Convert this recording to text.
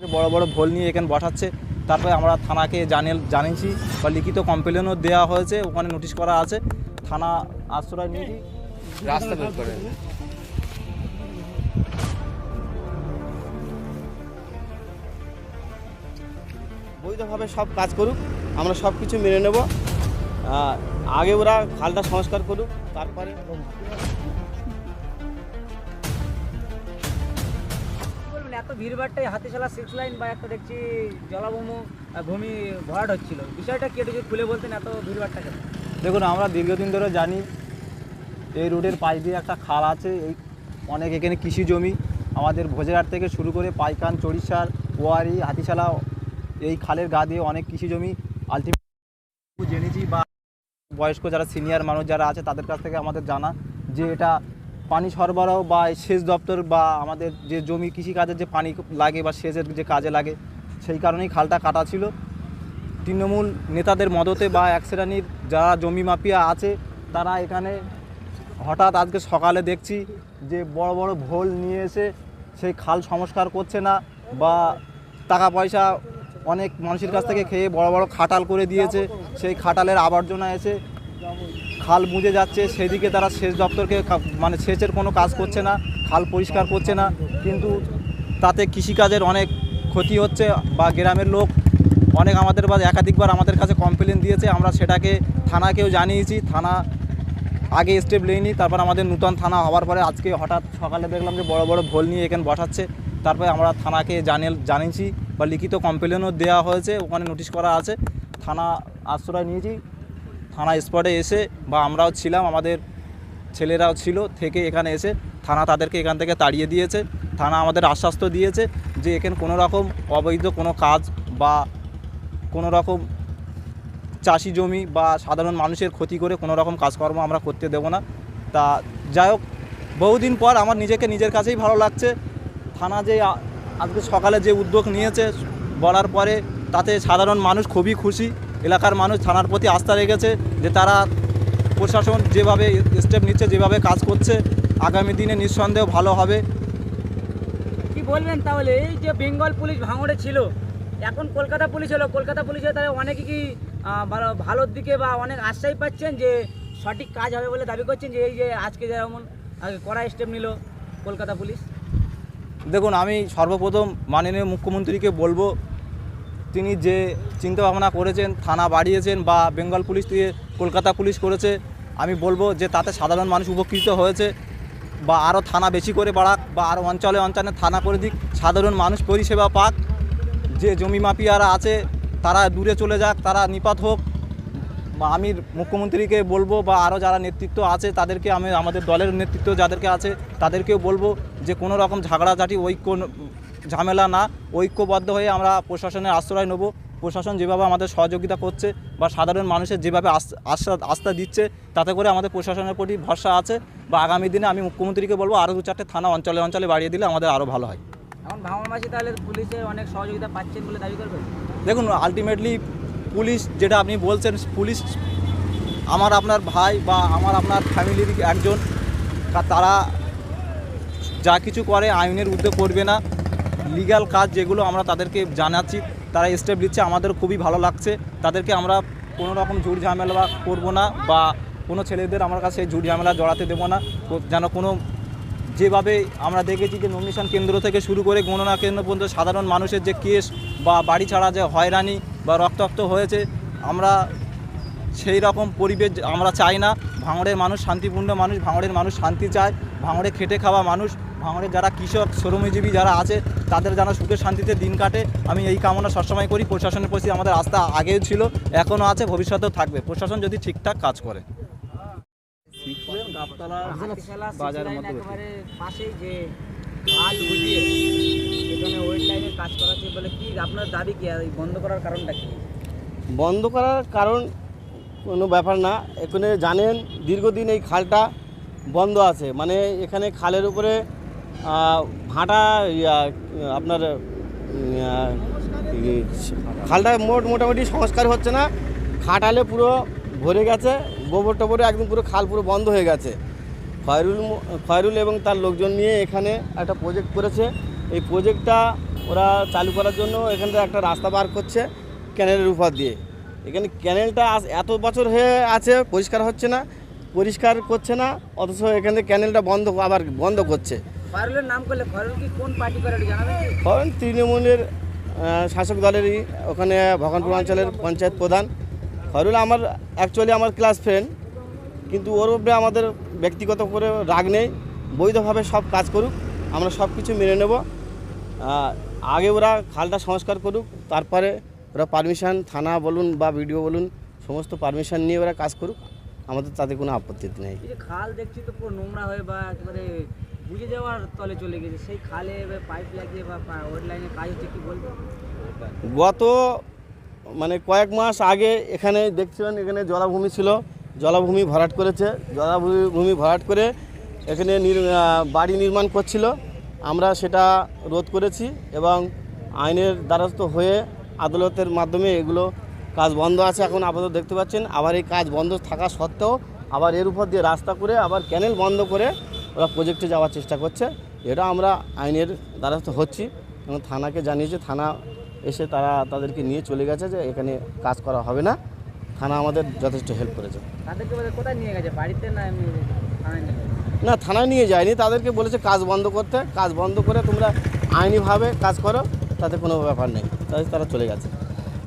বড় বড় ভোল নিয়ে এখানে বসাচ্ছে। তারপরে আমরা থানাকে জানিয়ে জানিয়েছি বা লিখিত কমপ্লেনও দেওয়া হয়েছে ওখানে নোটিশ করা আছে। থানা আশ্রয় নিয়েছি। রাস্তা বের করে। বৈধভাবে সব কাজ করুক আমরা সব কিছু মেনে নেব। আগে ওরা খালটা সংস্কার করুক তারপরে বলবেন এত ভিড়ভাড়টাই হাতিশালা সিক্স লাইন বা একটা দেখছি জলাভূমি ভূমি ভরাট হচ্ছিল। বিষয়টা কি একটু যদি খুলে বলতেন এত ভিড়ভাড়টা কেন? দেখুন, আমরা দীর্ঘদিন ধরে জানি এই রোডের পাশ দিয়ে একটা খাল আছে, এই অনেক এখানে কৃষি জমি। আমাদের ভোজেরহাট থেকে শুরু করে পাইকান চড়িষ্যার ওয়ারি, হাতিশালা, এই খালের গা দিয়ে অনেক কৃষি জমি। আলটিমেট জেনেছি বা বয়স্ক যারা সিনিয়র মানুষ যারা আছে, তাদের কাছ থেকে আমাদের জানা যে এটা পানি সরবরাহ বা সেচ দপ্তর বা আমাদের যে জমি কৃষিকাজের যে পানি লাগে বা সেচের যে কাজে লাগে, সেই কারণেই খালটা কাটা ছিল। তৃণমূল নেতাদের মদতে বা এক শ্রেণির যারা জমি মাফিয়া আছে, তারা এখানে হঠাৎ আজকে সকালে দেখছি যে বড় বড় ভোল নিয়ে এসে সেই খাল সংস্কার করছে না বা টাকা পয়সা অনেক মানুষের কাছ থেকে খেয়ে বড় বড় খাটাল করে দিয়েছে। সেই খাটালের আবর্জনা এসে খাল বুঝে যাচ্ছে, সেদিকে তারা সেচ দপ্তরকে মানে সেচের কোনো কাজ করছে না, খাল পরিষ্কার করছে না, কিন্তু তাতে কৃষিকাজের অনেক ক্ষতি হচ্ছে বা গ্রামের লোক অনেক আমাদের বা একাধিকবার আমাদের কাছে কমপ্লেন দিয়েছে, আমরা সেটাকে থানাকেও জানিয়েছি, থানা আগে স্টেপ নেয়নি, তারপর আমাদের নূতন থানা হওয়ার পরে আজকে হঠাৎ সকালে দেখলাম যে বড় বড় ভোল নিয়ে এখানে বসাচ্ছে, তারপরে আমরা থানাকে জানিয়ে জানিয়েছি বা লিখিত কমপ্লেনও দেওয়া হয়েছে, ওখানে নোটিশ করা আছে, থানা আশ্রয় নিয়েছি থানা স্পটে এসে বা আমরাও ছিলাম, আমাদের ছেলেরাও ছিল, থেকে এখানে এসে থানা তাদেরকে এখান থেকে তাড়িয়ে দিয়েছে। থানা আমাদের আশ্বাস্ত দিয়েছে যে এখানে কোনো রকম অবৈধ কোনো কাজ বা কোনো রকম চাষি জমি বা সাধারণ মানুষের ক্ষতি করে কোনো রকম কাজকর্ম আমরা করতে দেবো না। তা যাই হোক, বহুদিন পর আমার নিজেকে নিজের কাছেই ভালো লাগছে। থানা যে আজকে সকালে যে উদ্যোগ নিয়েছে, বলার পরে তাতে সাধারণ মানুষ খুবই খুশি। এলাকার মানুষ থানার প্রতি আস্থা রেখেছে যে তারা প্রশাসন যেভাবে স্টেপ নিচ্ছে যেভাবে কাজ করছে আগামী দিনে নিঃসন্দেহ ভালো হবে। কি বলবেন তাহলে? এই যে বেঙ্গল পুলিশ ভাঙড়ে ছিল এখন কলকাতা পুলিশ হলো কলকাতা পুলিশে তাহলে অনেকে কি ভালো ভালোর দিকে বা অনেক আশ্বাস পাচ্ছেন যে সঠিক কাজ হবে বলে দাবি করছেন যে এই যে আজকে যেমন কড়া স্টেপ নিল কলকাতা পুলিশ? দেখুন আমি সর্বপ্রথম মাননীয় মুখ্যমন্ত্রীকে বলব তিনি যে চিন্তা ভাবনা করেছেন, থানা বাড়িয়েছেন বা বেঙ্গল পুলিশ দিয়ে কলকাতা পুলিশ করেছে, আমি বলব যে তাতে সাধারণ মানুষ উপকৃত হয়েছে বা আরও থানা বেশি করে বাড়াক বা আরও অঞ্চলে অঞ্চলে থানা করে দিক, সাধারণ মানুষ পরিষেবা পাক, যে জমি মাফিয়ারা আছে তারা দূরে চলে যাক, তারা নিপাত হোক। আমি মুখ্যমন্ত্রীকে বলব বা আরও যারা নেতৃত্ব আছে তাদেরকে আমি, আমাদের দলের নেতৃত্ব যাদেরকে আছে তাদেরকেও বলব যে কোনো রকম ঝাগড়াঝাটি ঐক্য ঝামেলা না ঐক্যবদ্ধ হয়ে আমরা প্রশাসনের আশ্রয় নেব। প্রশাসন যেভাবে আমাদের সহযোগিতা করছে বা সাধারণ মানুষের যেভাবে আস- আস্থা আস্থা দিচ্ছে তাতে করে আমাদের প্রশাসনের প্রতি ভরসা আছে বা আগামী দিনে আমি মুখ্যমন্ত্রীকে বলব আরও দু চারটে থানা অঞ্চলে অঞ্চলে বাড়িয়ে দিলে আমাদের আরও ভালো হয়। এখন ভাঙড়বাসী তাহলে পুলিশে অনেক সহযোগিতা পাচ্ছেন বলে দাবি করবেন? দেখুন আলটিমেটলি পুলিশ যেটা আপনি বলছেন পুলিশ আমার আপনার ভাই বা আমার আপনার ফ্যামিলির একজন তারা যা কিছু করে আইনের উদ্যোগ করবে না। লিগ্যাল কাজ যেগুলো আমরা তাদেরকে জানাচ্ছি, তারা স্টেপ দিচ্ছে, আমাদের খুবই ভালো লাগছে। তাদেরকে আমরা কোনো রকম ঝুট ঝামেলা করব না বা কোনো ছেলেদের আমার কাছে ঝুট ঝামেলা জড়াতে দেবো না। যেন কোনো যেভাবে আমরা দেখেছি যে নমিনেশন কেন্দ্র থেকে শুরু করে গণনা কেন্দ্র পর্যন্ত সাধারণ মানুষের যে কেস বা বাড়ি ছাড়া যে হয়রানি বা রক্তাক্ত হয়েছে, আমরা সেই রকম পরিবেশ আমরা চাই না। ভাঙড়ের মানুষ শান্তিপূর্ণ মানুষ, ভাঙড়ের মানুষ শান্তি চায়। ভাঙড়ে খেটে খাওয়া মানুষ ভাঙড়ের যারা কৃষক শ্রমজীবী যারা আছে তাদের যেন সুখে শান্তিতে দিন কাটে। আমি এই কামনা সবসময় করি। প্রশাসনের প্রতি আমাদের আস্থা আগেও ছিল এখনও আছে ভবিষ্যতেও থাকবে। প্রশাসন যদি ঠিকঠাক কাজ করে। বাজারের পাশেই যে এখানে ওয়েট লাইনের কাজ করাচ্ছে বলে কি আপনার দাবি কি? বন্ধ করার কারণটা কি? বন্ধ করার কারণ কোনো ব্যাপার না। এখানে জানেন দীর্ঘদিন এই খালটা বন্ধ আছে। মানে এখানে খালের উপরে ভাটা আপনার খালটা মোট মোটামুটি সংস্কার হচ্ছে না। খাটালে পুরো ভরে গেছে, গোবর টোবরে একদম পুরো খাল পুরো বন্ধ হয়ে গেছে। খয়রুল খয়রুল এবং তার লোকজন নিয়ে এখানে একটা প্রজেক্ট করেছে। এই প্রজেক্টটা ওরা চালু করার জন্য এখান থেকে একটা রাস্তা বার করছে ক্যানেলের উপর দিয়ে। এখানে ক্যানেলটা এত বছর হয়ে আছে, পরিষ্কার হচ্ছে না, পরিষ্কার করছে না, অথচ এখান থেকে ক্যানেলটা বন্ধ, আবার বন্ধ করছে। খয়রুলের নাম করলে খয়রুল কি কোন পার্টি করে একটু জানাবেন? কি? তৃণমূলের শাসক দলেরই ওখানে ভগবানপুর অঞ্চলের পঞ্চায়েত প্রধান। খয়রুল আমার অ্যাকচুয়ালি আমার ক্লাস ফ্রেন্ড কিন্তু ওর উপরে আমাদের ব্যক্তিগত করে রাগ নেই। বৈধভাবে সব কাজ করুক আমরা সব কিছু মেনে নেব। আগে ওরা খালটা সংস্কার করুক তারপরে ওরা পারমিশন থানা বলুন বা ভিডিও বলুন সমস্ত পারমিশন নিয়ে ওরা কাজ করুক। আমাদের তাতে কোনো আপত্তি নেই। খাল দেখছি তো পুরো নোংরা হয়ে বা একেবারে বুঝে যাওয়ার তলে চলে গেছে। সেই খালে পাইপ লাগিয়ে বা ওয়েট লাইনে কাজ হচ্ছে কি বলব গত মানে কয়েক মাস আগে এখানে দেখছিলেন, এখানে জলাভূমি ছিল। জলাভূমি ভরাট করেছে। জলাভূমি ভূমি ভরাট করে এখানে বাড়ি নির্মাণ করছিল। আমরা সেটা রোধ করেছি এবং আইনের দ্বারস্থ হয়ে আদালতের মাধ্যমে এগুলো কাজ বন্ধ আছে এখন আপাতত দেখতে পাচ্ছেন। আবার এই কাজ বন্ধ থাকা সত্ত্বেও আবার এর উপর দিয়ে রাস্তা করে আবার ক্যানেল বন্ধ করে ওরা প্রজেক্টে যাওয়ার চেষ্টা করছে। এটা আমরা আইনের দ্বারস্থ হচ্ছি এবং থানাকে জানিয়েছে থানা এসে তারা তাদেরকে নিয়ে চলে গেছে যে এখানে কাজ করা হবে না। থানা আমাদের যথেষ্ট হেল্প করেছে। কোথায় নিয়ে গেছে? বাড়িতে না এমনি থানায় নিয়ে না থানায় নিয়ে যায়নি। তাদেরকে বলেছে কাজ বন্ধ করতে। কাজ বন্ধ করে তোমরা আইনিভাবে কাজ করো তাতে কোনো ব্যাপার নেই। তাই তারা চলে গেছে।